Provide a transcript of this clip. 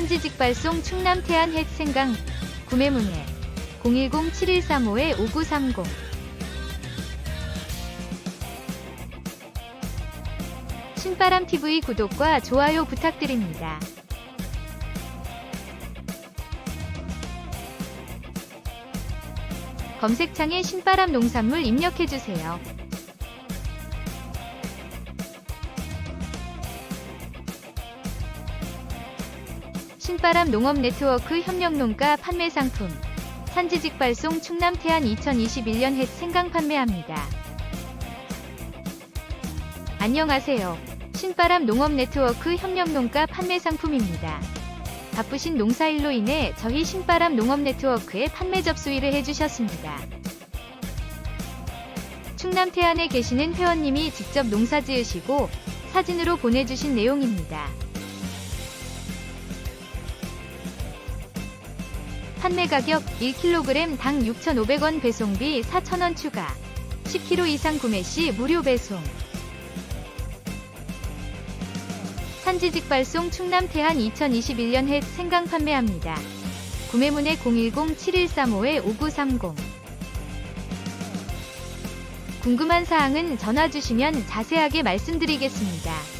산지 직발송 충남 태안 햇 생강 구매 문의 010-7135-5930 신바람 TV 구독과 좋아요 부탁드립니다. 검색창에 신바람 농산물 입력해주세요. 신바람 농업 네트워크 협력 농가 판매 상품 산지직 발송 충남 태안 2021년 햇 생강 판매합니다. 안녕하세요. 신바람 농업 네트워크 협력 농가 판매 상품입니다. 바쁘신 농사일로 인해 저희 신바람 농업 네트워크에 판매 접수일을 해주셨습니다. 충남 태안에 계시는 회원님이 직접 농사 지으시고 사진으로 보내주신 내용입니다. 판매 가격 1kg 당 6,500원 배송비 4,000원 추가. 10kg 이상 구매 시 무료 배송. 산지 직 발송 충남 태안 2021년 햇 생강 판매합니다. 구매문의 010-7135-5930 궁금한 사항은 전화 주시면 자세하게 말씀드리겠습니다.